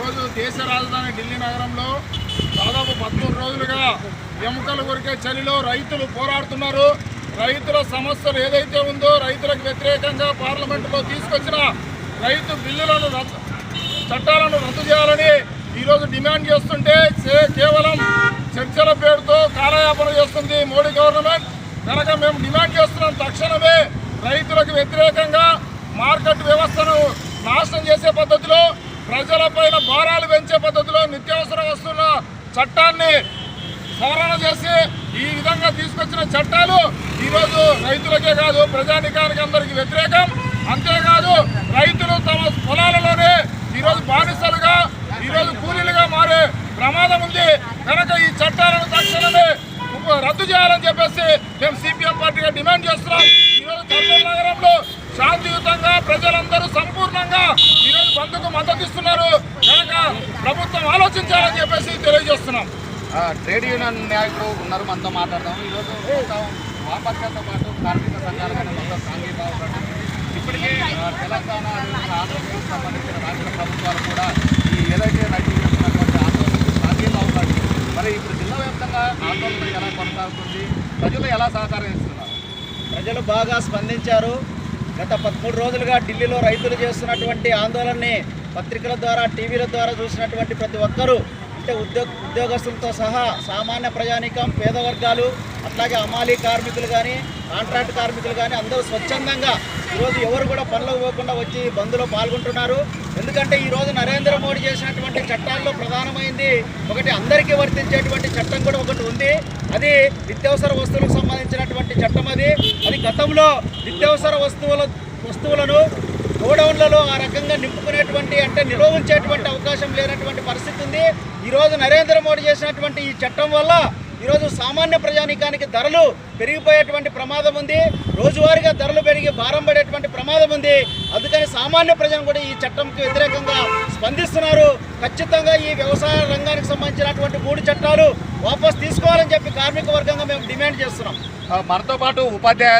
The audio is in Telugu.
ఈరోజు దేశ రాజధాని ఢిల్లీ నగరంలో దాదాపు పదమూడు రోజులుగా ఎముకలు కొరికే చలిలో రైతులు పోరాడుతున్నారు. రైతుల సమస్యలు ఏదైతే ఉందో రైతులకు వ్యతిరేకంగా పార్లమెంటులో తీసుకొచ్చిన రైతు బిల్లులను రద్దు చట్టాలను రద్దు చేయాలని ఈరోజు డిమాండ్ చేస్తుంటే చే- కేవలం చర్చల పేరుతో కాలయాపన చేస్తుంది మోడీ గవర్నమెంట్. కనుక మేము డిమాండ్ చేస్తున్నాం తక్షణమే రైతులకు వ్యతిరేకంగా మార్కెట్ వ్యవస్థను నాశనం చేసే పద్ధతిలో ప్రజలపైన భారాలు పెంచే పద్ధతిలో నిత్యావసర వస్తువుల చట్టాన్ని సవరణ చేసి ఈ విధంగా తీసుకొచ్చిన చట్టాలు ఈరోజు రైతులకే కాదు ప్రజానికానికి అందరికీ వ్యతిరేకం. అంతేకాదు రైతులు తమ పొలాలలోనే ఈరోజు బానిసలుగా ఈరోజు కూలీలుగా మారే ప్రమాదం ఉంది. కనుక ఈ చట్టాలను తక్షణమే రద్దు చేయాలని చెప్పేసి మేము సిపిఎం పార్టీగా డిమాండ్ చేస్తున్నాం ఈరోజు కర్నూలు నగరంలో శాంతియుతంగా ప్రజలందరూ సంపూర్ణంగా ఈరోజు బంద్కు మద్దతు ఇస్తున్నారు. కనుక ప్రభుత్వం ఆలోచించాలని చెప్పేసి తెలియజేస్తున్నాం. ఆ, ట్రేడ్ యూనియన్ నాయకులు ఉన్నారు. మనతో మాట్లాడదాం. ఈరోజు మొత్తం వామపక్షాలతో పాటు కార్మిక సంఘాలు కానీ మొత్తం సాంఘిక ఇప్పటికే తెలంగాణ ఆంధ్రప్రదేశ్ సంబంధించిన రాష్ట్ర ప్రభుత్వాలు కూడా ఈ ఏదైతే రైతులు చేస్తున్నటువంటి సాధ్యంగా ఉన్నాయి మరి ఇప్పుడు జిల్లా వ్యాప్తంగా ఆందోళన ఎలా కొనసాగుతుంది? ప్రజలు ఎలా సహకరిస్తున్నారు ప్రజలు బాగా స్పందించారు. గత పదమూడు రోజులుగా ఢిల్లీలో రైతులు చేస్తున్నటువంటి ఆందోళనని పత్రికల ద్వారా టీవీల ద్వారా చూసినటువంటి ప్రతి ఒక్కరూ అంటే ఉద్యోగ ఉద్యోగస్తులతో సహా సామాన్య ప్రజానీకం పేద వర్గాలు అట్లాగే అమాలీ కార్మికులు కానీ కాంట్రాక్ట్ కార్మికులు కానీ అందరూ స్వచ్ఛందంగా ఈరోజు ఎవరు కూడా పనులకు పోకుండా వచ్చి బంద్లో పాల్గొంటున్నారు. ఎందుకంటే ఈరోజు నరేంద్ర మోడీ చేసినటువంటి చట్టాల్లో ప్రధానమైంది ఒకటి అందరికీ వర్తించేటువంటి చట్టం కూడా ఒకటి ఉంది. అది నిత్యావసర వస్తువులకు సంబంధించినటువంటి చట్టం అది. అది గతంలో నిత్యావసర వస్తువుల వస్తువులను గోడౌన్లలో ఆ రకంగా నింపుకునేటువంటి అంటే నిల్వ ఉంచేటువంటి అవకాశం లేనటువంటి పరిస్థితి ఉంది. ఈరోజు నరేంద్ర మోడీ చేసినటువంటి ఈ చట్టం వల్ల ఈరోజు సామాన్య ప్రజానీకానికి ధరలు పెరిగిపోయేటువంటి ప్రమాదం ఉంది. రోజువారీగా ధరలు పెరిగి భారం పడేటువంటి ప్రమాదం ఉంది. అందుకని సామాన్య ప్రజలు కూడా ఈ చట్టంకి వ్యతిరేకంగా స్పందిస్తున్నారు. ఖచ్చితంగా ఈ వ్యవసాయ రంగానికి సంబంధించినటువంటి మూడు చట్టాలు వాపస్ తీసుకోవాలని చెప్పి కార్మిక వర్గంగా మేము డిమాండ్ చేస్తున్నాం. మనతో పాటు ఉపాధ్యాయ